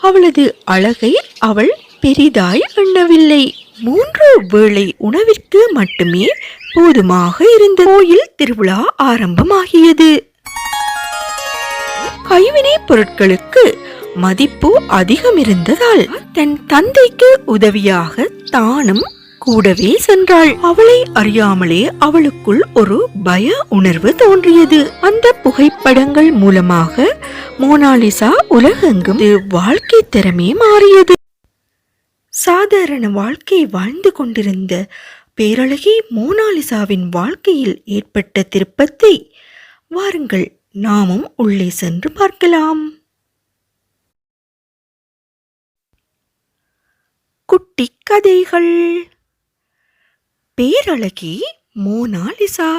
அவளது அழகை அவள் பெரிதாய் எண்ணவில்லை. மூன்று வேளை உணவிற்கு மட்டுமே போதுமாக இருந்த கோயில் திருவிழா ஆரம்பமாகியது. கைவினை பொருட்களுக்கு மதிப்பு அதிகம் இருந்ததால் தன் தந்தைக்கு உதவியாக தானும் கூடவே சென்றாள். அவளை அறியாமலே அவளுக்குள் ஒரு பய உணர்வு தோன்றியது. அந்த புகைப்படங்கள் மூலமாக மோனாலிசா உலகெங்கும் வாழ்க்கை திறமே மாறியது. சாதாரண வாழ்க்கை வாழ்ந்து கொண்டிருந்த பேரழகி மோனாலிசாவின் வாழ்க்கையில் ஏற்பட்ட திருப்பத்தை வாருங்கள் நாமும் உள்ளே சென்று பார்க்கலாம். குட்டி கதைகள். பேரழகி மோனாலிசா.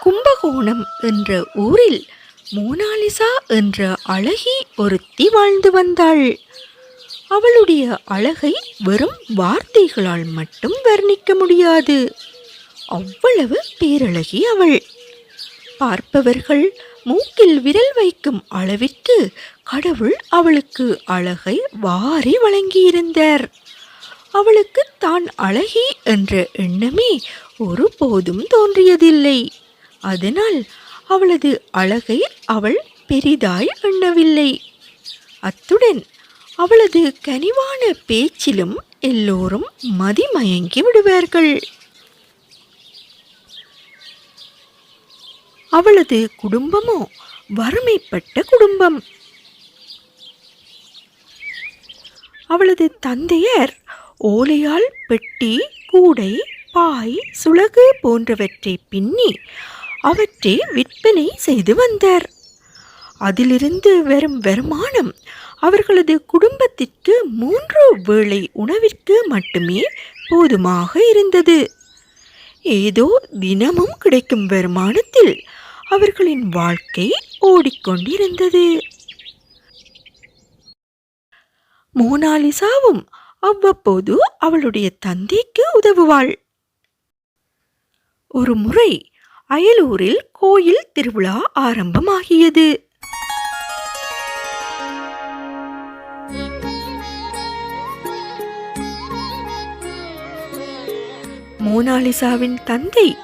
கும்பகோணம் என்ற ஊரில் மோனாலிசா என்ற அழகி ஒருத்தி வாழ்ந்து வந்தாள். அவளுடைய அழகை வெறும் வார்த்தைகளால் மட்டும் வர்ணிக்க முடியாது. அவ்வளவு பேரழகி அவள். பார்ப்பவர்கள் மூக்கில் விரல் வைக்கும் அளவிற்கு கடவுள் அவளுக்கு அழகை வாரி வழங்கியிருந்தார். அவளுக்கு தான் அழகி என்ற எண்ணமே ஒருபோதும் தோன்றியதில்லை. அதனால் அவளது அழகை அவள் பெரிதாய் எண்ணவில்லை. அத்துடன் அவளது கனிவான பேச்சிலும் எல்லோரும் மதிமயங்கி விடுவார்கள். அவளது குடும்பமோ வறுமைப்பட்ட குடும்பம். அவளது தந்தையர் ஓலையால் பெட்டி கூடை பாய் சுளகு போன்றவற்றை பின்னி அவற்றை விற்பனை செய்து வந்தார். அதிலிருந்து வரும் வருமானம் அவர்களது குடும்பத்திற்கு மூன்று வேளை உணவிற்கு மட்டுமே போதுமாக இருந்தது. ஏதோ தினமும் கிடைக்கும் வருமானத்தில் அவர்களின் வாழ்க்கை ஓடிக்கொண்டிருந்தது. மோனாலிசாவும் அவ்வப்போது அவளுடைய தந்தைக்கு உதவுவாள். ஒரு முறை அயலூரில் கோயில் திருவிழா ஆரம்பமாகியது. மோனாலிசாவின் தந்தை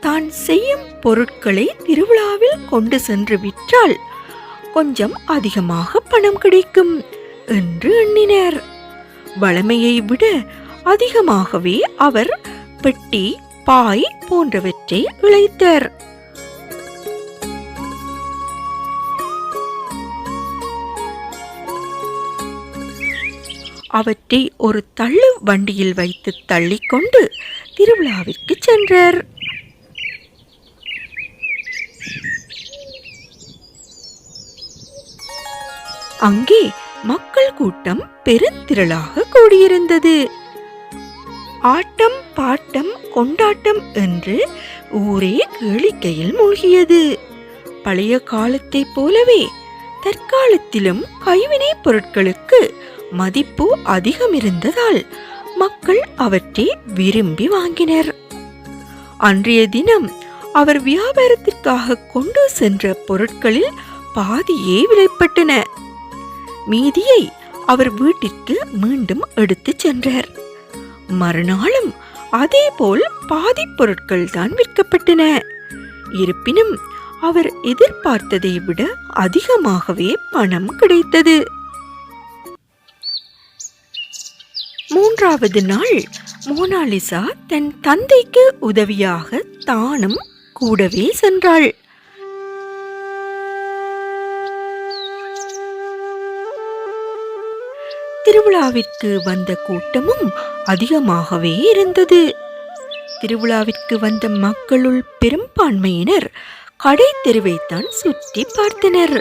தான் செய்யும் பொருட்களை திருவிழாவில் கொண்டு சென்று விற்றால் கொஞ்சம் அதிகமாக பணம் கிடைக்கும் என்று எண்ணினர். வளமையை விட அதிகமாகவே அவர் பெட்டி பாய் போன்றவற்றை இழைத்தார் அவற்றை ஒரு தள்ளு வண்டியில் வைத்து தள்ளிக்கொண்டு திருவிழாவிற்கு சென்றார். அங்கே மக்கள் கூட்டம் பெருந்திரளாக கூடியிருந்தது. ஆட்டம் பாட்டம் கொண்டாட்டம் என்று ஊரே கேளிக்கையில் மூழ்கியது. பழைய காலத்தைப் போலவே தற்காலத்திலும் கைவினை பொருட்களுக்கு மதிப்பு அதிகம் இருந்ததால் மக்கள் அவற்றை விரும்பி வாங்கினர். அன்றைய தினம் அவர் வியாபாரத்திற்காக கொண்டு சென்ற பொருட்களில் பாதியே விலைப்பட்டன மீதியை அவர் வீட்டிற்கு மீண்டும் எடுத்துச் சென்றார். மறுநாளும் அதேபோல் பாதி பொருட்கள் தான் விற்கப்பட்டன. இருப்பினும் அவர் எதிர்பார்த்ததை விட அதிகமாகவே பணம் கிடைத்தது. மூன்றாவது நாள் மோனாலிசா தன் தந்தைக்கு உதவியாக தானும் கூடவே சென்றாள். திருவிழாவிற்கு வந்த கூட்டமும் அதிகமாகவே இருந்தது. திருவிழாவிற்கு வந்த மக்களுள் பெரும்பான்மையினர் கடை தெருவைத்தான் சுற்றி பார்த்தனர்.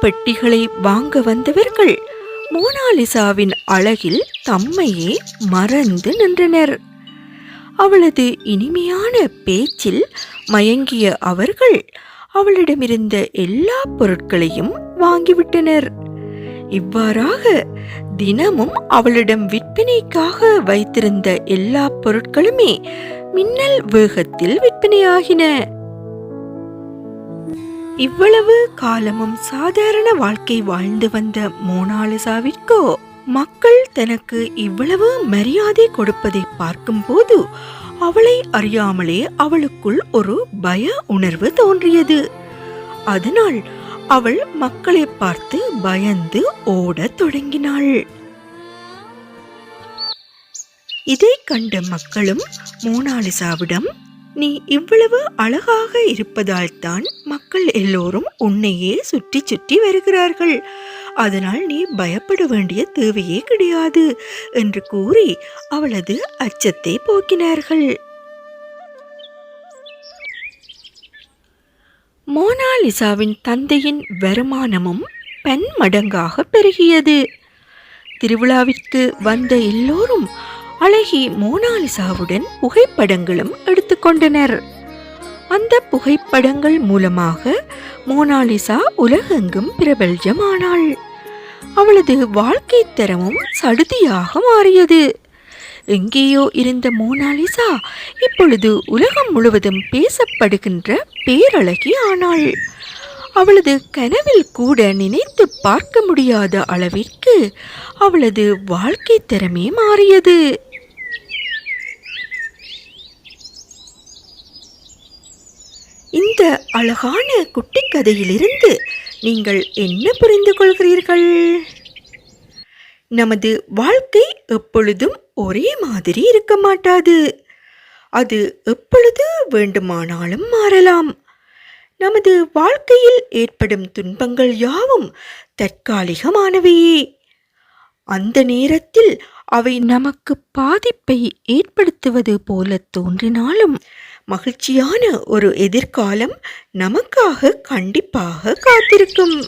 பெட்டிகளை வாங்க வந்தவர்கள் மோனாலிசாவின் அழகில் தம்மையே மறந்து நின்றனர். அவளது இனிமையான பேச்சில் மயங்கிய அவர்கள் அவளிடமிருந்த எல்லா பொருட்களையும் வாங்கிவிட்டனர். இவ்வாறாக தினமும் அவளிடம் விற்பனைக்காக வைத்திருந்த எல்லா பொருட்களுமே மின்னல் வேகத்தில் விற்பனையாகின. இவ்வளவு காலமும் சாதாரண வாழ்க்கை வாழ்ந்து வந்த மோனாலிசாவிற்கோ மக்கள் தனக்கு இவ்வளவு மரியாதை கொடுப்பதை பார்க்கும்போது அவளை அறியாமலே அவளுக்குள் ஒரு பய உணர்வு தோன்றியது. அதனால் அவள் மக்களை பார்த்து பயந்து ஓடத் தொடங்கினாள். இதை கண்ட மக்களும் மோனாலிசாவிடம் நீ இவ்வளவு அழகாக இருப்பதால் தான் மக்கள் எல்லோரும் உன்னையே சுற்றி சுற்றி வருகிறார்கள். அதனால் நீ பயப்பட வேண்டிய தேவையே கிடையாது என்று கூறி அவளது அச்சத்தை போக்கினார்கள். மோனாலிசாவின் தந்தையின் வருமானமும் பன்மடங்காக பெருகியது. திருவிழாவிற்கு வந்த எல்லோரும் அழகி மோனாலிசாவுடன் புகைப்படங்களும் எடுத்துக்கொண்டனர் அந்த புகைப்படங்கள் மூலமாக மோனாலிசா உலகெங்கும் பிரபல்யமானாள். அவளது வாழ்க்கை தரமும் சடுதியாக மாறியது. எங்கேயோ இருந்த மோனாலிசா இப்பொழுது உலகம் முழுவதும் பேசப்படுகின்ற பேரழகி ஆனாள். அவளது கனவில் கூட நினைத்து பார்க்க முடியாத அளவிற்கு அவளது வாழ்க்கை திறமே மாறியது. இந்த அழகான குட்டி கதையிலிருந்து நீங்கள் என்ன புரிந்து கொள்கிறீர்கள்? நமது வாழ்க்கை எப்பொழுதும் ஒரே மாதிரி இருக்க மாட்டாது. அது எப்பொழுது வேண்டுமானாலும் மாறலாம். நமது வாழ்க்கையில் ஏற்படும் துன்பங்கள் யாவும் தற்காலிகமானவையே. அந்த நேரத்தில் அவை நமக்கு பாதிப்பை ஏற்படுத்துவது போல தோன்றினாலும் மகிழ்ச்சியான ஒரு எதிர்காலம் நமக்காக கண்டிப்பாக காத்திருக்கும்.